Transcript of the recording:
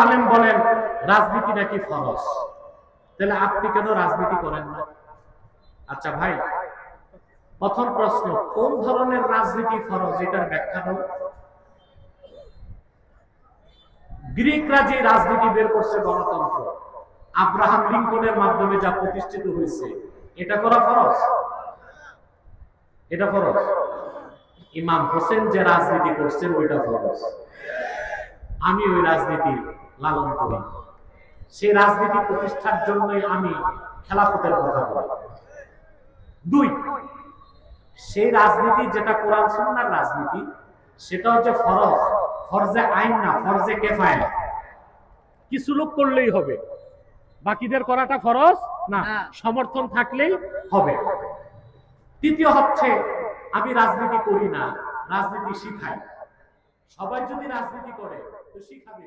আলেম বলেন, রাজনীতি নাকি ফরজ? তাহলে আপনি কেন রাজনীতি করেন না? আচ্ছা ভাই, প্রথম প্রশ্ন, কোন ধরনের রাজনীতি ফরজ? এটার ব্যাখ্যা দাও। গ্রিকরা যে রাজনীতি বের করছে গণতন্ত্র, আব্রাহাম লিঙ্কনের মাধ্যমে যা প্রতিষ্ঠিত হয়েছে, এটা করা ফরজ? এটা ফরজ? ইমাম হোসেন যে রাজনীতি করছেন, ওইটা ফরজ। আমি ওই রাজনীতি লালন করি। সেই রাজনীতি প্রতিষ্ঠার জন্যই আমি খেলাফতের কথা বলি। দুই সেই রাজনীতি যেটা কোরআন সুন্নার রাজনীতি সেটা হচ্ছে ফরজ। ফরজে আইন না ফরজে কেফায় কিছু লোক করলেই হবে। বাকিদের করাটা ফরজ? না। সমর্থন থাকলেই হবে। তৃতীয় হচ্ছে আমি রাজনীতি করি না রাজনীতি শিখাই। সবাই যদি রাজনীতি করে তো শিখাবে